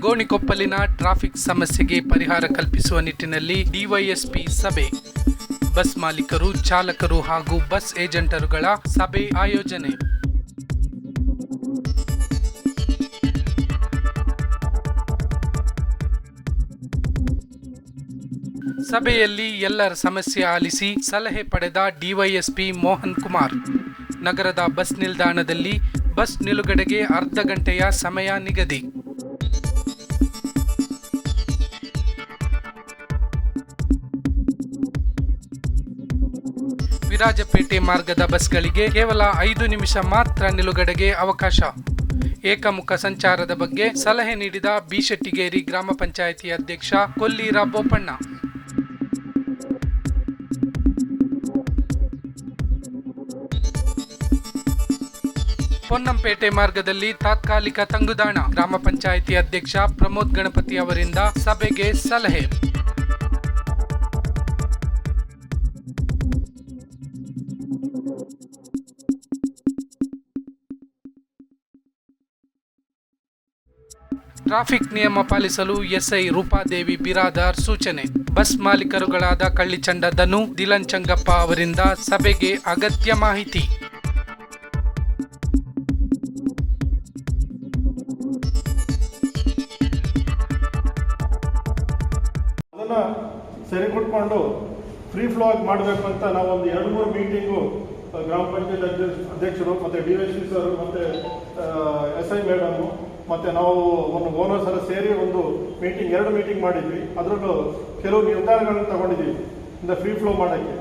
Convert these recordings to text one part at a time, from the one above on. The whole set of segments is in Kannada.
ಗೋಣಿಕೊಪ್ಪಲಿನ ಟ್ರಾಫಿಕ್ ಸಮಸ್ಯೆಗೆ ಪರಿಹಾರ ಕಲ್ಪಿಸುವ ನಿಟ್ಟಿನಲ್ಲಿ ಡಿವೈಎಸ್ಪಿ ಸಭೆ. ಬಸ್ ಮಾಲೀಕರು, ಚಾಲಕರು ಹಾಗೂ ಬಸ್ ಏಜೆಂಟರುಗಳ ಸಭೆ ಆಯೋಜನೆ. ಸಭೆಯಲ್ಲಿ ಎಲ್ಲರ ಸಮಸ್ಯೆ ಆಲಿಸಿ ಸಲಹೆ ಪಡೆದ ಡಿವೈಎಸ್ಪಿ ಮೋಹನ್ ಕುಮಾರ್. ನಗರದ ಬಸ್ ನಿಲ್ದಾಣದಲ್ಲಿ ಬಸ್ ನಿಲುಗಡೆಗೆ ಅರ್ಧ ಗಂಟೆಯ ಸಮಯ ನಿಗದಿ. ವಿರಾಜಪೇಟೆ ಮಾರ್ಗದ ಬಸ್ಗಳಿಗೆ ಕೇವಲ ಐದು ನಿಮಿಷ ಮಾತ್ರ ನಿಲುಗಡೆಗೆ ಅವಕಾಶ. ಏಕಮುಖ ಸಂಚಾರದ ಬಗ್ಗೆ ಸಲಹೆ ನೀಡಿದ ಬಿಶೆಟ್ಟಿಗೇರಿ ಗ್ರಾಮ ಪಂಚಾಯಿತಿ ಅಧ್ಯಕ್ಷ ಕೊಲ್ಲೀರ ಬೋಪಣ್ಣ. ಪೊನ್ನಂಪೇಟೆ ಮಾರ್ಗದಲ್ಲಿ ತಾತ್ಕಾಲಿಕ ತಂಗುದಾಣ. ಗ್ರಾಮ ಪಂಚಾಯಿತಿ ಅಧ್ಯಕ್ಷ ಪ್ರಮೋದ್ ಗಣಪತಿ ಅವರಿಂದ ಸಭೆಗೆ ಸಲಹೆ. ಟ್ರಾಫಿಕ್ ನಿಯಮ ಪಾಲಿಸಲು ಎಸ್ಐ ರೂಪಾದೇವಿ ಬಿರಾದಾರ್ ಸೂಚನೆ. ಬಸ್ ಮಾಲೀಕರುಗಳಾದ ಕಳ್ಳಿಚಂಡ ಧನು, ದಿಲನ್ ಚಂಗಪ್ಪ ಅವರಿಂದ ಸಭೆಗೆ ಅಗತ್ಯ ಮಾಹಿತಿ. ಅದನ್ನ ಸರಿಪಟ್ಕೊಂಡು ಫ್ರೀ ಫ್ಲೋ ಆಗಿ ಮಾಡಬೇಕು ಅಂತ ನಾವು ಒಂದು ಎರಡು ಮೂರು ಮೀಟಿಂಗು ಗ್ರಾಮ ಪಂಚಾಯತ್ ಅಧ್ಯಕ್ಷ ಅಧ್ಯಕ್ಷರು ಮತ್ತೆ ಡಿ ಎಸ್ ಪಿ ಸರ್ ಮತ್ತೆ ಎಸ್ ಐ ಮೇಡಮು, ಮತ್ತೆ ನಾವು ಒಂದು ಓನರ್ ಸರ ಸೇರಿ ಒಂದು ಮೀಟಿಂಗ್, ಎರಡು ಮೀಟಿಂಗ್ ಮಾಡಿದ್ವಿ. ಅದರಲ್ಲೂ ಕೆಲವು ನಿರ್ಧಾರಗಳನ್ನು ತಗೊಂಡಿದ್ವಿ ಇಂದ ಫ್ರೀ ಫ್ಲೋ ಮಾಡೋಕ್ಕೆ.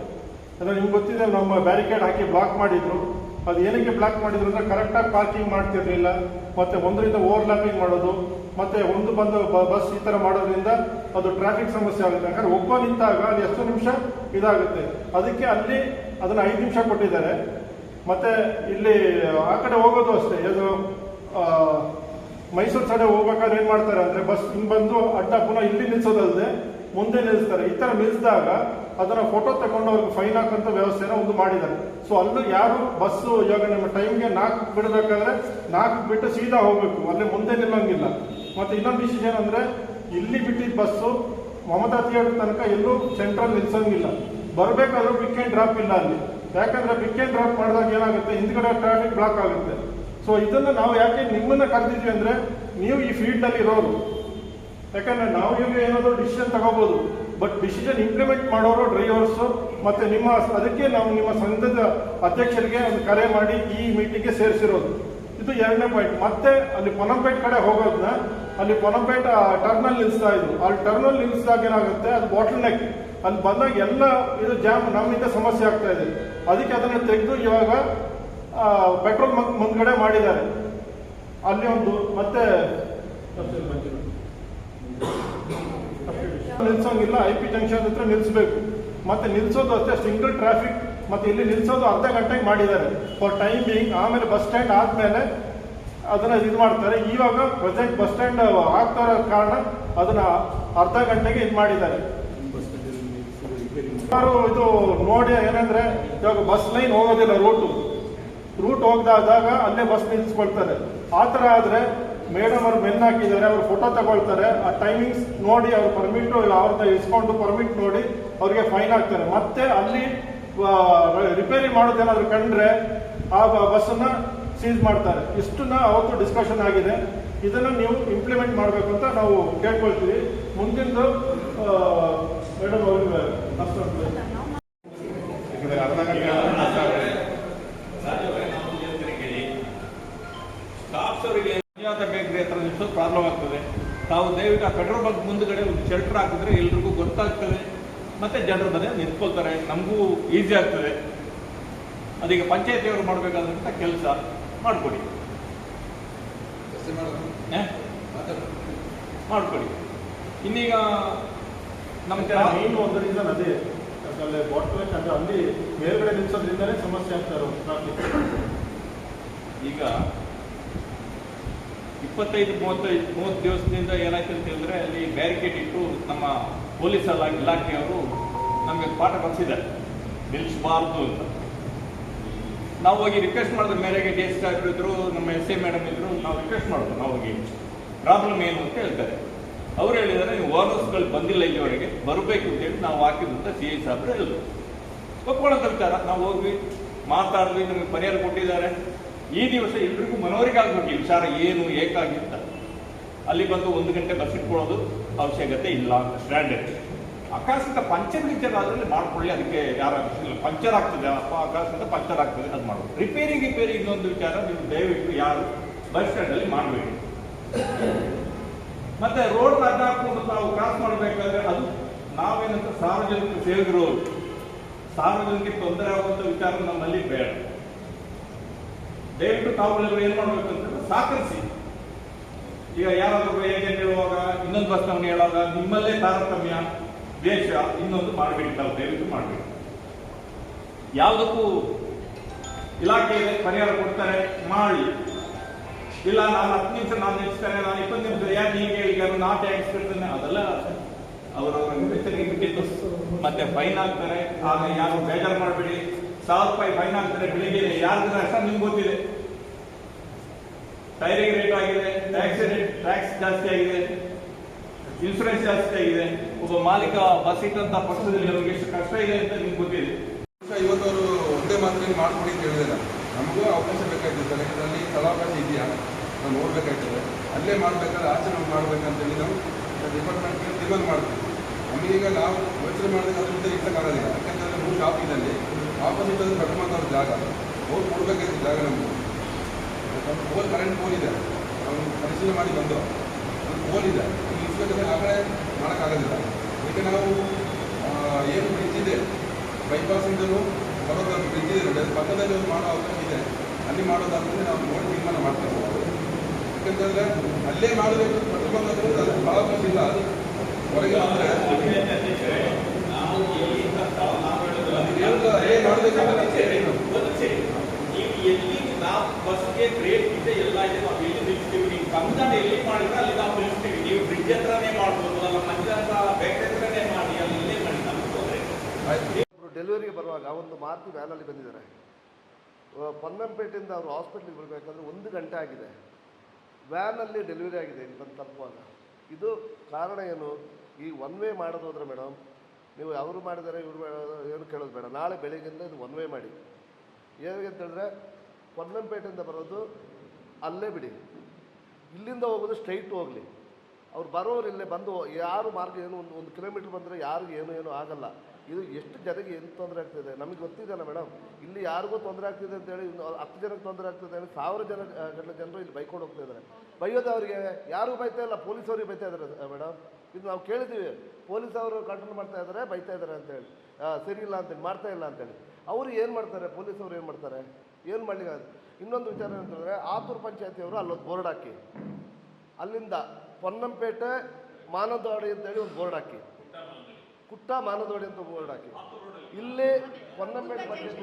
ಅಂದರೆ ನಿಮ್ಗೆ ಗೊತ್ತಿದೆ, ನಮ್ಮ ಬ್ಯಾರಿಕೇಡ್ ಹಾಕಿ ಬ್ಲಾಕ್ ಮಾಡಿದ್ರು. ಅದು ಏನಕ್ಕೆ ಬ್ಲಾಕ್ ಮಾಡಿದ್ರು ಅಂದರೆ ಕರೆಕ್ಟಾಗಿ ಪಾರ್ಕಿಂಗ್ ಮಾಡ್ತಿರಲಿಲ್ಲ, ಮತ್ತೆ ಒಂದರಿಂದ ಓವರ್ಲ್ಯಾಪಿಂಗ್ ಮಾಡೋದು, ಮತ್ತು ಒಂದು ಬಂದು ಬಸ್ ಈ ಥರ ಮಾಡೋದ್ರಿಂದ ಅದು ಟ್ರಾಫಿಕ್ ಸಮಸ್ಯೆ ಆಗುತ್ತೆ. ಯಾಕಂದ್ರೆ ಒಬ್ಬ ನಿಂತಾಗ ಅದು ಎಷ್ಟು ನಿಮಿಷ ಇದಾಗುತ್ತೆ. ಅದಕ್ಕೆ ಅಲ್ಲಿ ಅದನ್ನು ಐದು ನಿಮಿಷ ಕೊಟ್ಟಿದ್ದಾರೆ. ಮತ್ತು ಇಲ್ಲಿ, ಆ ಕಡೆ ಹೋಗೋದು ಅಷ್ಟೇ. ಅದು ಮೈಸೂರು ಸೈಡ್ ಹೋಗ್ಬೇಕಾದ್ರೆ ಏನು ಮಾಡ್ತಾರೆ ಅಂದರೆ ಬಸ್ ಹಿಂಗ್ ಬಂದು ಅಡ್ಡ ಪುನಃ ಇಲ್ಲಿ ನಿಲ್ಸೋದಲ್ಲದೆ ಮುಂದೆ ನಿಲ್ಲಿಸ್ತಾರೆ. ಈ ತರ ನಿಲ್ಲಿಸಿದಾಗ ಅದನ್ನ ಫೋಟೋ ತಗೊಂಡು ಅವ್ರಿಗೆ ಫೈನ್ ಹಾಕಂತ ವ್ಯವಸ್ಥೆನ ಒಂದು ಮಾಡಿದ್ದಾರೆ. ಸೊ ಅಲ್ಲೂ ಯಾರು ಬಸ್ ಇವಾಗ ನಮ್ಮ ಟೈಮ್ಗೆ ನಾಲ್ಕು ಬಿಡಬೇಕಾದ್ರೆ ನಾಲ್ಕು ಬಿಟ್ಟು ಸೀದಾ ಹೋಗ್ಬೇಕು. ಅಲ್ಲೇ ಮುಂದೆ ನಿಲ್ಲಂಗಿಲ್ಲ. ಮತ್ತೆ ಇನ್ನೊಂದು ವಿಷಯ ಅಂದ್ರೆ ಇಲ್ಲಿ ಬಿಟ್ಟಿದ್ದ ಬಸ್ಸು ಮಮತಾ ಥಿಯೇಟರ್ ತನಕ ಎಲ್ಲೂ ಸೆಂಟ್ರಲ್ ನಿಲ್ಸಂಗಿಲ್ಲ. ಬರಬೇಕಾದ್ರೂ ಪಿಕ್ ಆ್ಯಂಡ್ ಡ್ರಾಪ್ ಇಲ್ಲ ಅಲ್ಲಿ. ಯಾಕಂದ್ರೆ ಪಿಕ್ ಆ್ಯಂಡ್ ಡ್ರಾಪ್ ಮಾಡಿದಾಗ ಏನಾಗುತ್ತೆ? ಹಿಂದ್ಗಡೆ ಟ್ರಾಫಿಕ್ ಬ್ಲಾಕ್ ಆಗುತ್ತೆ. ಸೊ ಇದನ್ನು ನಾವು ಯಾಕೆ ನಿಮ್ಮನ್ನ ಕರೆದಿದ್ವಿ ಅಂದ್ರೆ, ನೀವು ಈ ಫೀಲ್ಡ್ ಅಲ್ಲಿ ಇರೋರು. ಯಾಕಂದ್ರೆ ನಾವು ಇವಾಗ ಏನಾದರೂ ಡಿಸಿಷನ್ ತಗೋಬಹುದು ಬಟ್ ಡಿಸಿಷನ್ ಇಂಪ್ಲಿಮೆಂಟ್ ಮಾಡೋರು ಡ್ರೈವರ್ಸ್ ಮತ್ತೆ ನಿಮ್ಮ ಅದಕ್ಕೆ ನಾವು ನಿಮ್ಮ ಸಂಘದ ಅಧ್ಯಕ್ಷರಿಗೆ ಒಂದು ಕರೆ ಮಾಡಿ ಈ ಮೀಟಿಂಗ್ಗೆ ಸೇರಿಸಿರೋದು. ಇದು ಎರಡನೇ ಪಾಯಿಂಟ್ ಮತ್ತೆ ಅಲ್ಲಿ ಪೊನಂಪೇಟ್ ಕಡೆ ಹೋಗೋದನ್ನ ಅಲ್ಲಿ ಪೊನಂಪೇಟ್ ಟರ್ನಲ್ ನಿಲ್ಸ್ತಾ ಇದ್ರು. ಅಲ್ಲಿ ಟರ್ನಲ್ ನಿಲ್ಲಿಸಿದಾಗ ಏನಾಗುತ್ತೆ, ಅದು ಬಾಟಲ್ ನೆಕ್ ಅಲ್ಲಿ ಬಂದಾಗ ಎಲ್ಲ ಇದು ಜಾಮ್ ನಮ್ಮಿಂದ ಸಮಸ್ಯೆ ಆಗ್ತಾ ಇದೆ. ಅದಕ್ಕೆ ಅದನ್ನ ತೆಗೆದು ಇವಾಗ ಪೆಟ್ರೋಲ್ ಮುಂದ್ಗಡೆ ಮಾಡಿದ್ದಾರೆ. ಅಲ್ಲಿ ಒಂದು, ಮತ್ತೆ ನಿಲ್ಸೋಂಗಿಲ್ಲ ಐ ಪಿ ಜಂಕ್ಷನ್ ಹತ್ರ ನಿಲ್ಲಿಸಬೇಕು ಮತ್ತೆ ನಿಲ್ಸೋದು ಅಷ್ಟೇ ಸಿಂಗಲ್ ಟ್ರಾಫಿಕ್ ಮತ್ತೆ ಇಲ್ಲಿ ನಿಲ್ಸೋದು ಅರ್ಧ ಗಂಟೆಗೆ ಮಾಡಿದ್ದಾರೆ. ಫಾರ್ ಟೈಮ್ ಬೀಯಿಂಗ್ ಆಮೇಲೆ ಬಸ್ ಸ್ಟ್ಯಾಂಡ್ ಆದ್ಮೇಲೆ ಅದನ್ನ ಇದು ಮಾಡ್ತಾರೆ. ಇವಾಗ ಪ್ರೆಸೆಂಟ್ ಬಸ್ ಸ್ಟ್ಯಾಂಡ್ ಆಗ್ತಾ ಕಾರಣ ಅದನ್ನ ಅರ್ಧ ಗಂಟೆಗೆ ಇದು ಮಾಡಿದ್ದಾರೆ. ಇದು ನೋಡಿ ಏನಂದ್ರೆ, ಇವಾಗ ಬಸ್ ಲೈನ್ ಹೋಗೋದಿಲ್ಲ ರೂಟು ರೂಟ್ ಹೋಗ್ದಾದಾಗ ಅಲ್ಲೇ ಬಸ್ ನಿಲ್ಲಿಸ್ಕೊಳ್ತಾರೆ ಆ ಥರ ಆದ್ರೆ ಮೇಡಮ್ ಅವ್ರು ಬೆನ್ ಹಾಕಿದ್ದಾರೆ ಅವ್ರು ಫೋಟೋ ತಗೊಳ್ತಾರೆ. ಆ ಟೈಮಿಂಗ್ಸ್ ನೋಡಿ, ಅವ್ರ ಪರ್ಮಿಟ್ ಅವ್ರನ್ನ ಇಸ್ಕೊಂಡು ಪರ್ಮಿಟ್ ನೋಡಿ ಅವ್ರಿಗೆ ಫೈನ್ ಹಾಕ್ತಾರೆ ಮತ್ತೆ ಅಲ್ಲಿ ರಿಪೇರಿ ಮಾಡೋದೇನಾದ್ರು ಕಂಡ್ರೆ ಆ ಬಸ್ಸನ್ನ ಸೀಸ್ ಮಾಡ್ತಾರೆ. ಇಷ್ಟನ್ನ ಅವತ್ತು ಡಿಸ್ಕಷನ್ ಆಗಿದೆ. ಇದನ್ನು ನೀವು ಇಂಪ್ಲಿಮೆಂಟ್ ಮಾಡಬೇಕು ಅಂತ ನಾವು ಕೇಳ್ಕೊಳ್ತೀವಿ. ಮುಂದಿಂದು ಮೇಡಮ್ ಅವ್ರಿಗೆ ಅಷ್ಟೊಂದು. ಬೇಕರಿ ಪ್ರಾಬ್ಲಮ್ ಆಗ್ತದೆ? ತಾವು ದಯವಿಟ್ಟು ಆ ಪೆಟ್ರೋಲ್ ಬಂಕ್ ಮುಂದುಗಡೆ ಒಂದು ಶೆಲ್ಟರ್ ಹಾಕಿದ್ರೆ ಎಲ್ರಿಗೂ ಗೊತ್ತಾಗ್ತದೆ. ಮತ್ತೆ ಜನರ ಮನೆ ನಿಂತ್ಕೊಳ್ತಾರೆ. ನಮಗೂ ಈಸಿ ಆಗ್ತದೆ. ಅದೀಗ ಪಂಚಾಯತಿಯವರು ಮಾಡಬೇಕಾದಂತ ಕೆಲಸ ಮಾಡಿಕೊಡಿ. ಮಾಡಿಕೊಡಿ. ಇನ್ನೀಗ ನಮ್ಮ ಮೇನ್ ಒಂದು ರೀಸನ್ ಅದೇ ಅಲ್ಲಿ ಬಾಟಲ್ ಅಂದ್ರೆ ಅಲ್ಲಿ ಮೇಲ್ಗಡೆ ನಿಲ್ಸೋದ್ರಿಂದಲೇ ಸಮಸ್ಯೆ ಆಗ್ತಾ ಇರೋದು. ಈಗ ಇಪ್ಪತ್ತೈದು, ಮೂವತ್ತೈದು, ಮೂವತ್ತು ದಿವಸದಿಂದ ಏನಾಯ್ತು ಅಂತ ಹೇಳಿದ್ರೆ, ಅಲ್ಲಿ ಬ್ಯಾರಿಕೇಡ್ ಇಟ್ಟು ನಮ್ಮ ಪೊಲೀಸ್ ಇಲಾಖೆಯವರು ನಮಗೆ ಪಾಠ ಕಲಿಸಿದ್ದಾರೆ ನಿಲ್ಲಿಸಬಾರ್ದು ಅಂತ. ನಾವು ಹೋಗಿ ರಿಕ್ವೆಸ್ಟ್ ಮಾಡಿದ ಮೇರೆಗೆ ಡಿ ಎಸ್ ಇದ್ರು ನಮ್ಮ ಎಸ್ ಎ ಮೇಡಮ್ ಇದ್ರು ನಾವು ರಿಕ್ವೆಸ್ಟ್ ಮಾಡಿದ್ರು ನಾವು ಹೋಗಿ. ಪ್ರಾಬ್ಲಮ್ ಏನು ಅಂತ ಹೇಳ್ತಾರೆ. ಅವ್ರು ಹೇಳಿದ್ದಾರೆ, ನೀವು ಓನರ್ಸ್ಗಳು ಬಂದಿಲ್ಲ ಇಲ್ಲಿವರೆಗೆ, ಬರಬೇಕು ಅಂತೇಳಿ ನಾವು ಹಾಕಿದಂತ ಸಿ ಐ ಸಾಹೇಬ್ರು ಹೇಳಿದ್ರು. ಒಪ್ಕೊಳ್ಳೋ ನಾವು ಹೋಗ್ವಿ ಮಾತಾಡಿದ್ವಿ, ನಮಗೆ ಪರಿಹಾರ ಕೊಟ್ಟಿದ್ದಾರೆ. ಈ ದಿವಸ ಎಲ್ರಿಗೂ ಮನವರಿಕೆ ವಿಚಾರ ಏನು ಏಕಾಗಿತ್ತ ಅಲ್ಲಿ ಬಂದು ಒಂದು ಗಂಟೆ ಬಸ್ ಇಟ್ಕೊಳ್ಳೋದು ಅವಶ್ಯಕತೆ ಇಲ್ಲ ಅಂತ ಸ್ಟ್ಯಾಂಡರ್ಡ್ ಅಕಸ್ಮಾತ್ ಪಂಚರ್ ಗಿಂಚರ್ ಅದರಲ್ಲಿ ಮಾಡ್ಕೊಳ್ಳಿ, ಅದಕ್ಕೆ ಯಾರು ಪಂಚರ್ ಆಗ್ತದೆ, ಅಪ್ಪ ಅಕಸ್ಮಾತ್ ಪಂಚರ್ ಆಗ್ತದೆ, ಅದು ಮಾಡೋದು ರಿಪೇರಿ ರಿಪೇರಿ ಇನ್ನೊಂದು ವಿಚಾರ, ನೀವು ದಯವಿಟ್ಟು ಯಾರು ಬಸ್ ಸ್ಟ್ಯಾಂಡಲ್ಲಿ ಮಾಡಬೇಕು ಮತ್ತೆ ರೋಡ್ ಹಾಕೊಂಡು ನಾವು ಕ್ರಾಸ್ ಮಾಡಬೇಕಾದ್ರೆ ಅದು ನಾವೇನಂತ ಸಾರ್ವಜನಿಕ ಸೇರಿದ್ರು ಸಾರ್ವಜನಿಕ ತೊಂದರೆ ಆಗುವಂತ ವಿಚಾರ ನಮ್ಮಲ್ಲಿ ಬೇಡ. ದಯವಿಟ್ಟು ತಾವುಗಳೆಲ್ಲರೂ ಏನ್ ಮಾಡ್ಬೇಕು ಅಂತಂದ್ರೆ ಸಹಕರಿಸಿ. ಈಗ ಯಾರಾದ್ರೂ ಏಜೆಂಟ್ ಹೇಳುವಾಗ, ಇನ್ನೊಂದು ಬಸ್ ನಮ್ಗೆ ಹೇಳುವಾಗ, ನಿಮ್ಮಲ್ಲೇ ತಾರತಮ್ಯ ದೇಶ ಇನ್ನೊಂದು ಮಾಡಬೇಡಿ ತಾವು, ದಯವಿಟ್ಟು ಮಾಡಬೇಡಿ. ಯಾವುದಕ್ಕೂ ಇಲಾಖೆ ಪರಿಹಾರ ಕೊಡ್ತಾರೆ, ಮಾಡಿ. ಇಲ್ಲ, ನಾನು ಹತ್ತು ನಿಮಿಷ, ನಾನು ನಿಲ್ಲಿಸ್ತೇನೆ ನಾನು ಇಪ್ಪತ್ತು ನಿಮಿಷ ಯಾರು ನೀನು ಹೇಳಿದ್ದಾರೆ ನಾ ಟ್ಯಾಕ್ಸ್ ಕಟ್ತೇನೆ ಅದೆಲ್ಲ ಅವರವರ ಬಿಟ್ಟಿದ್ದು. ಮತ್ತೆ ಫೈನ್ ಹಾಕ್ತಾರೆ ಆಗ ಯಾರು ಬೇಜಾರು ಮಾಡಬೇಡಿ. ಸಾವಿರ ರೂಪಾಯಿ ಫೈನ್ ಆಗ್ತಾರೆ ಬೆಳಿಗ್ಗೆ. ಯಾರ್ದು ನಷ್ಟ ನಿಮ್ಗೆ ಗೊತ್ತಿದೆ. ಟೈರಿಗೆ ರೇಟ್ ಆಗಿದೆ ಟ್ಯಾಕ್ಸ್ ಟ್ಯಾಕ್ಸ್ ಜಾಸ್ತಿ ಆಗಿದೆ ಇನ್ಸೂರೆನ್ಸ್ ಜಾಸ್ತಿ ಆಗಿದೆ. ಒಬ್ಬ ಮಾಲೀಕ ಬಸ್ ಇಟ್ಟಂತ ಪಕ್ಷದಲ್ಲಿ ನಮಗೆ ಎಷ್ಟು ಕಷ್ಟ ಇದೆ ಅಂತ ನಿಮ್ಗೆ ಗೊತ್ತಿದೆ. ಇವತ್ತು ಅವರು ಒಂದೇ ಮಾತಿನಲ್ಲಿ ಮಾಡ್ಕೊಡಿ ಅಂತ ಹೇಳಿದ್ರೆ ನಮಗೂ ಅವಕಾಶ ಬೇಕಾಗ್ತದೆ ಇದರಲ್ಲಿ ಸ್ಥಳಾವಕಾಶ ಇದೆಯಾ? ನಾವು ನೋಡ್ಬೇಕಾಗ್ತದೆ. ಅಲ್ಲೇ ಮಾಡ್ಬೇಕಾದ್ರೆ ಆಚೆ ನಾವು ಮಾಡ್ಬೇಕಂತೇಳಿ ನಾವು ಡಿಪಾರ್ಟ್ಮೆಂಟ್ ತೀರ್ಮಾನ ಮಾಡ್ತೀವಿ. ನಮಗೀಗ ನಾವು ಯೋಚನೆ ಮಾಡಿದ್ರೆ ಅದ್ರ ಮುಂದೆ ಇಟ್ಟಕ್ಕಾಗೋದಿಲ್ಲ ಯಾಕಂತಂದ್ರೆ ಮೂರು ಶಾಪ್ ಆಪೋಸಿಟ್ ಅದು ಕಟ್ ಮಾತಾಡೋ ಜಾಗ ಹೋಗಿ ಕೊಡ್ಬೇಕಾಯ್ತು ಜಾಗ ನಮಗೆ ಪೋಲ್ ಕರೆಂಟ್ ಪೋಲ್ ಇದೆ. ಅವ್ನು ಪರಿಶೀಲನೆ ಮಾಡಿ ಬಂದು ಒಂದು ಪೋಲ್ ಇದೆ. ಇಸ್ಬೇಕಂದ್ರೆ ಆ ಕಡೆ ಮಾಡೋಕ್ಕಾಗೋದಿಲ್ಲ. ಅದಕ್ಕೆ ನಾವು ಏನು ಬ್ರಿಡ್ಜ್ ಇದೆ ಬೈಪಾಸಿಂದಲೂ ಬರೋದ ಬ್ರಿಡ್ಜ್ ಇದೆ. ಪಕ್ಕದಲ್ಲಿ ಒಂದು ಮಾಡೋ ಅವಕಾಶ ಇದೆ. ಅಲ್ಲಿ ಮಾಡೋದಾದ್ರೆ ನಾವು ನೋಡಿ ತೀರ್ಮಾನ ಮಾಡ್ತೇವೆ. ಯಾಕಂತಂದರೆ ಅಲ್ಲೇ ಮಾಡಬೇಕು ಪ್ರತಿಬಂಧಕರು ಅದು ಭಾಳ ಇಲ್ಲ. ಅದು ಹೊರಗೆ ಬಂದರೆ ನಾವು ಎಲ್ಲಿಂದ ನಾವು ಹೇಳೋದು ಹೇಳುದು ಅಲ್ಲೇ ಮಾಡಬೇಕಂದ್ರೆ ನೀವು ಎಲ್ಲಿ ನಾವು ಬಸ್ಗೆ ಬ್ರೇಕ್ ಇದೆ ಎಲ್ಲ ಇದೆ ನಾವು ಎಲ್ಲಿ ನಿಲ್ಲಿಸ್ತೀವಿ ಎಲ್ಲಿ ಮಾಡಿದ್ರೆ ಅಲ್ಲಿ ನಾವು ನಿಲ್ಲಿಸ್ತೀವಿ ನೀವು ಬ್ರಿಡ್ಜ್ ಹತ್ರನೇ ಮಾಡ್ಬೋದು ಅಲ್ಲ ಮಂದಿರ ಹತ್ರ ಬೇರೆ ಹತ್ರನೇ ಮಾಡಿ ಅಲ್ಲಿ ಇಲ್ಲೇ ಮಾಡಿ ನಮ್ಗೆ ತೊಂದರೆ ಡೆಲಿವರಿಗೆ ಬರುವಾಗ ಒಂದು ಮಾತು ವ್ಯಾನಲ್ಲಿ ಬಂದಿದ್ದಾರೆ. ಪನ್ನಂಪೇಟೆಯಿಂದ ಅವರು ಹಾಸ್ಪಿಟ್ಲಿಗೆ ಬರಬೇಕಾದ್ರೆ ಒಂದು ಗಂಟೆ ಆಗಿದೆ. ವ್ಯಾನಲ್ಲಿ ಡೆಲಿವರಿ ಆಗಿದೆ ಇಲ್ಲಿ ಬಂದು ತಲುಪುವಾಗ. ಇದು ಕಾರಣ ಏನು? ಈ ಒನ್ ವೇ ಮಾಡೋದು ಹೋದ್ರೆ ಮೇಡಮ್ ನೀವು ಅವರು ಮಾಡಿದರೆ ಇವರು ಏನು ಕೇಳೋದು ಬೇಡ. ನಾಳೆ ಬೆಳಿಗ್ಗೆಯಿಂದ ಇದು ಒನ್ ವೇ ಮಾಡಿ. ಹೇಗೆ ಅಂತ ಹೇಳಿದ್ರೆ ಪೊನ್ನಂಪೇಟೆಯಿಂದ ಬರೋದು ಅಲ್ಲೇ ಬಿಡಿ. ಇಲ್ಲಿಂದ ಹೋಗೋದು ಸ್ಟ್ರೈಟ್ ಹೋಗಲಿ. ಅವ್ರು ಬರೋರು ಇಲ್ಲೇ ಬಂದು ಯಾರು ಮಾರ್ಗ ಏನು, ಒಂದು ಒಂದು ಕಿಲೋಮೀಟ್ರ್ ಬಂದರೆ ಯಾರಿಗೂ ಏನು ಏನು ಆಗಲ್ಲ. ಇದು ಎಷ್ಟು ಜನಕ್ಕೆ ಏನು ತೊಂದರೆ ಆಗ್ತಿದೆ? ನಮಗೆ ಗೊತ್ತಿದೆಯಲ್ಲ ಮೇಡಮ್. ಇಲ್ಲಿ ಯಾರಿಗೂ ತೊಂದರೆ ಆಗ್ತಿದೆ ಅಂತೇಳಿ ಹತ್ತು ಜನಕ್ಕೆ ತೊಂದರೆ ಆಗ್ತಿದೆ ಹೇಳಿ ಸಾವಿರ ಜನ ಗಟ್ಟಲೆ ಜನರು ಇಲ್ಲಿ ಬೈಕೊಂಡು ಹೋಗ್ತಾ ಇದ್ದಾರೆ. ಬೈಯೋದು ಅವರಿಗೆ ಯಾರು ಬೈತಾ ಇಲ್ಲ ಪೊಲೀಸ್ ಅವ್ರಿಗೆ ಬೈತಾ ಇದ್ದಾರೆ ಮೇಡಮ್. ಇದು ನಾವು ಕೇಳಿದ್ದೀವಿ. ಪೊಲೀಸ್ ಅವರು ಕಂಟ್ರೋಲ್ ಮಾಡ್ತಾ ಇದ್ದಾರೆ, ಬೈತಾ ಇದ್ದಾರೆ ಅಂತೇಳಿ ಸರಿ ಇಲ್ಲ ಅಂತೇಳಿ ಮಾಡ್ತಾ ಇಲ್ಲ ಅಂತೇಳಿ ಅವರು ಏನು ಮಾಡ್ತಾರೆ? ಪೊಲೀಸವ್ರು ಏನು ಮಾಡ್ತಾರೆ? ಏನು ಮಾಡಲಿಕ್ಕೆ ಇನ್ನೊಂದು ವಿಚಾರ ಏನಂತಂದರೆ ಆತೂರು ಪಂಚಾಯತಿಯವರು ಅಲ್ಲೊಂದು ಬೋರ್ಡ್ ಹಾಕಿ. ಅಲ್ಲಿಂದ ಪೊನ್ನಂಪೇಟೆ ಮಾನದವಾಡಿ ಅಂತೇಳಿ ಒಂದು ಬೋರ್ಡ್ ಹಾಕಿ. ಕುಟ್ಟ ಮಾನದವಾಡಿ ಅಂತ ಬೋರ್ಡ್ ಹಾಕಿ. ಇಲ್ಲಿ ಪೊನ್ನಂಪೇಟೆ ಪಂಚಾಯತಿ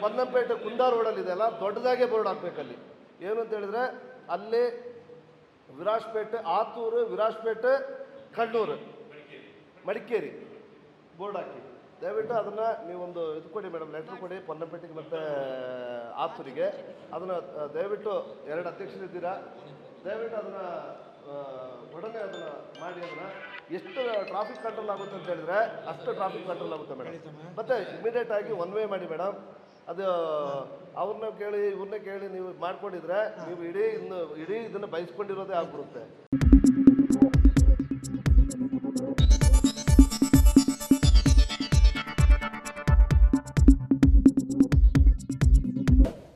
ಪೊನ್ನಂಪೇಟೆ ಕುಂದಾ ರೋಡಲ್ಲಿ ಇದೆಯಲ್ಲ, ದೊಡ್ಡದಾಗೆ ಬೋರ್ಡ್ ಹಾಕ್ಬೇಕಲ್ಲಿ ಏನು ಅಂತ ಹೇಳಿದ್ರೆ, ಅಲ್ಲಿ ವಿರಾಜ್ಪೇಟೆ, ಆತೂರು, ವಿರಾಜ್ಪೇಟೆ, ಕಣ್ಣೂರು, ಮಡಿಕೇರಿ ಬೋರ್ಡ್ ಹಾಕಿ. ದಯವಿಟ್ಟು ಅದನ್ನು ನೀವೊಂದು ಇದು ಕೊಡಿ ಮೇಡಮ್ ಲೆಟ್ರ್ ಕೊಡಿ ಪೊನ್ನಪೇಟೆಗೆ ಮತ್ತು ಆತೂರಿಗೆ. ಅದನ್ನು ದಯವಿಟ್ಟು ಎರಡು ಅಧ್ಯಕ್ಷರಿದ್ದೀರಾ ದಯವಿಟ್ಟು ಅದನ್ನು ಒಡನೆ ಅದನ್ನು ಮಾಡಿ ಅದನ್ನು. ಎಷ್ಟು ಟ್ರಾಫಿಕ್ ಕಂಟ್ರೋಲ್ ಆಗುತ್ತೆ ಅಂತ ಹೇಳಿದ್ರೆ ಅಷ್ಟು ಟ್ರಾಫಿಕ್ ಕಂಟ್ರೋಲ್ ಆಗುತ್ತೆ ಮೇಡಮ್ ಮತ್ತು ಇಮಿಡಿಯೇಟ್ ಆಗಿ ಒನ್ ವೇ ಮಾಡಿ ಮೇಡಮ್ ಅದು ಅವ್ರನ್ನ ಕೇಳಿ ಇವ್ರನ್ನ ಕೇಳಿ ನೀವು ಮಾಡ್ಕೊಂಡಿದ್ರೆ ನೀವು ಇಡೀ ಇನ್ನು ಇಡೀ ಇದನ್ನು ಬಯಸ್ಕೊಂಡಿರೋದೇ ಆಗ್ಬಿಡುತ್ತೆ.